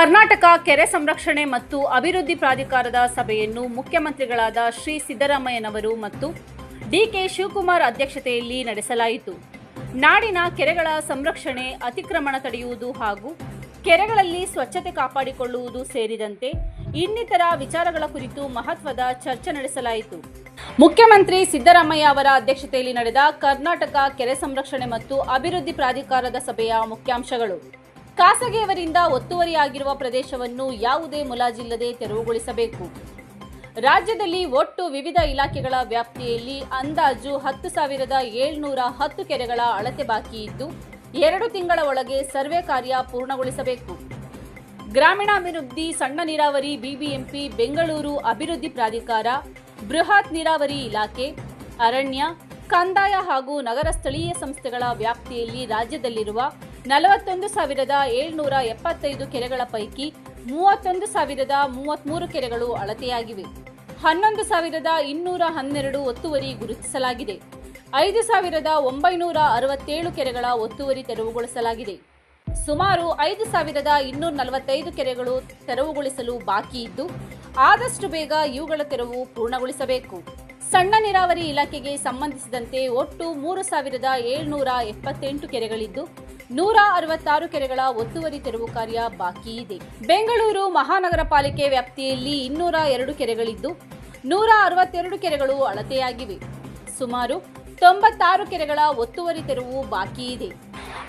ಕರ್ನಾಟಕ ಕೆರೆ ಸಂರಕ್ಷಣೆ ಮತ್ತು ಅಭಿವೃದ್ಧಿ ಪ್ರಾಧಿಕಾರದ ಸಭೆಯನ್ನು ಮುಖ್ಯಮಂತ್ರಿಗಳಾದ ಶ್ರೀ ಸಿದ್ದರಾಮಯ್ಯನವರು ಮತ್ತು ಡಿಕೆ ಶಿವಕುಮಾರ್ ಅಧ್ಯಕ್ಷತೆಯಲ್ಲಿ ನಡೆಸಲಾಯಿತು. ನಾಡಿನ ಕೆರೆಗಳ ಸಂರಕ್ಷಣೆ, ಅತಿಕ್ರಮಣ ತಡೆಯುವುದು ಹಾಗೂ ಕೆರೆಗಳಲ್ಲಿ ಸ್ವಚ್ಛತೆ ಕಾಪಾಡಿಕೊಳ್ಳುವುದು ಸೇರಿದಂತೆ ಇನ್ನಿತರ ವಿಚಾರಗಳ ಕುರಿತು ಮಹತ್ವದ ಚರ್ಚೆ ನಡೆಸಲಾಯಿತು. ಮುಖ್ಯಮಂತ್ರಿ ಸಿದ್ದರಾಮಯ್ಯ ಅವರ ಅಧ್ಯಕ್ಷತೆಯಲ್ಲಿ ನಡೆದ ಕರ್ನಾಟಕ ಕೆರೆ ಸಂರಕ್ಷಣೆ ಮತ್ತು ಅಭಿವೃದ್ಧಿ ಪ್ರಾಧಿಕಾರದ ಸಭೆಯ ಮುಖ್ಯಾಂಶಗಳು. ಖಾಸಗಿಯವರಿಂದ ಒತ್ತುವರಿಯಾಗಿರುವ ಪ್ರದೇಶವನ್ನು ಯಾವುದೇ ಮುಲಾಜಿಲ್ಲದೆ ತೆರವುಗೊಳಿಸಬೇಕು. ರಾಜ್ಯದಲ್ಲಿ ಒಟ್ಟು ವಿವಿಧ ಇಲಾಖೆಗಳ ವ್ಯಾಪ್ತಿಯಲ್ಲಿ ಅಂದಾಜು ಹತ್ತು ಸಾವಿರದ ಏಳ್ನೂರ ಹತ್ತು ಕೆರೆಗಳ ಅಳತೆ ಬಾಕಿ ಇದ್ದು, ಎರಡು ತಿಂಗಳ ಒಳಗೆ ಸರ್ವೆ ಕಾರ್ಯ ಪೂರ್ಣಗೊಳಿಸಬೇಕು. ಗ್ರಾಮೀಣಾಭಿವೃದ್ಧಿ, ಸಣ್ಣ ನೀರಾವರಿ, ಬಿಬಿಎಂಪಿ, ಬೆಂಗಳೂರು ಅಭಿವೃದ್ಧಿ ಪ್ರಾಧಿಕಾರ, ಬೃಹತ್ ನೀರಾವರಿ ಇಲಾಖೆ, ಅರಣ್ಯ, ಕಂದಾಯ ಹಾಗೂ ನಗರ ಸ್ಥಳೀಯ ಸಂಸ್ಥೆಗಳ ವ್ಯಾಪ್ತಿಯಲ್ಲಿ ರಾಜ್ಯದಲ್ಲಿರುವ ನಲವತ್ತೊಂದು ಸಾವಿರದ ಏಳ್ನೂರ ಎಪ್ಪತ್ತೈದು ಕೆರೆಗಳ ಪೈಕಿ ಮೂವತ್ತೊಂದು ಸಾವಿರದ ಮೂವತ್ಮೂರು ಕೆರೆಗಳು ಅಳತೆಯಾಗಿವೆ. ಹನ್ನೊಂದು ಸಾವಿರದ ಇನ್ನೂರ ಹನ್ನೆರಡು ಒತ್ತುವರಿ ಗುರುತಿಸಲಾಗಿದೆ. ಐದು ಸಾವಿರದ ಒಂಬೈನೂರ ಅರವತ್ತೇಳು ಕೆರೆಗಳ ಒತ್ತುವರಿ ತೆರವುಗೊಳಿಸಲಾಗಿದೆ. ಸುಮಾರು ಐದು ಸಾವಿರದ ಇನ್ನೂರ ನಲವತ್ತೈದು ಕೆರೆಗಳು ತೆರವುಗೊಳಿಸಲು ಬಾಕಿ ಇದ್ದು, ಆದಷ್ಟು ಬೇಗ ಇವುಗಳ ತೆರವು ಪೂರ್ಣಗೊಳಿಸಬೇಕು. ಸಣ್ಣ ನೀರಾವರಿ ಇಲಾಖೆಗೆ ಸಂಬಂಧಿಸಿದಂತೆ ಒಟ್ಟು ಮೂರು ಸಾವಿರದ ಏಳ್ನೂರ ಎಪ್ಪತ್ತೆಂಟು ಕೆರೆಗಳಿದ್ದು ನೂರ ಅರವತ್ತಾರು ಕೆರೆಗಳ ಒತ್ತುವರಿ ತೆರವು ಕಾರ್ಯ ಬಾಕಿ ಇದೆ. ಬೆಂಗಳೂರು ಮಹಾನಗರ ಪಾಲಿಕೆ ವ್ಯಾಪ್ತಿಯಲ್ಲಿ ಇನ್ನೂರ ಎರಡು ಕೆರೆಗಳಿದ್ದು ನೂರ ಅರವತ್ತೆರಡು ಕೆರೆಗಳು ಅಳತೆಯಾಗಿವೆ. ಸುಮಾರು ತೊಂಬತ್ತಾರು ಕೆರೆಗಳ ಒತ್ತುವರಿ ತೆರವು ಬಾಕಿ ಇದೆ.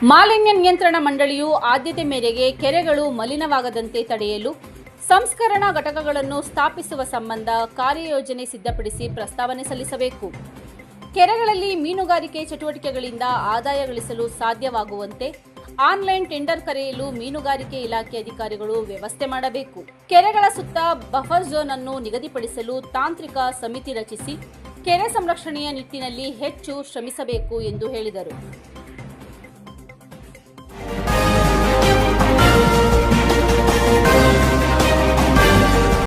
ಮಾಲಿನ್ಯ ನಿಯಂತ್ರಣ ಮಂಡಳಿಯು ಆದ್ಯತೆ ಮೇರೆಗೆ ಕೆರೆಗಳು ಮಲಿನವಾಗದಂತೆ ತಡೆಯಲು ಸಂಸ್ಕರಣಾ ಘಟಕಗಳನ್ನು ಸ್ಥಾಪಿಸುವ ಸಂಬಂಧ ಕಾರ್ಯಯೋಜನೆ ಸಿದ್ಧಪಡಿಸಿ ಪ್ರಸ್ತಾವನೆ ಸಲ್ಲಿಸಬೇಕು. ಕೆರೆಗಳಲ್ಲಿ ಮೀನುಗಾರಿಕೆ ಚಟುವಟಿಕೆಗಳಿಂದ ಆದಾಯ ಗಳಿಸಲು ಸಾಧ್ಯವಾಗುವಂತೆ ಆನ್ಲೈನ್ ಟೆಂಡರ್ ಕರೆಯಲು ಮೀನುಗಾರಿಕೆ ಇಲಾಖೆ ಅಧಿಕಾರಿಗಳು ವ್ಯವಸ್ಥೆ ಮಾಡಬೇಕು. ಕೆರೆಗಳ ಸುತ್ತ ಬಫರ್ ಝೋನ್ ಅನ್ನು ನಿಗದಿಪಡಿಸಲು ತಾಂತ್ರಿಕ ಸಮಿತಿ ರಚಿಸಿ ಕೆರೆ ಸಂರಕ್ಷಣೆಯ ನಿಟ್ಟಿನಲ್ಲಿ ಹೆಚ್ಚು ಶ್ರಮಿಸಬೇಕು ಎಂದು ಹೇಳಿದರು.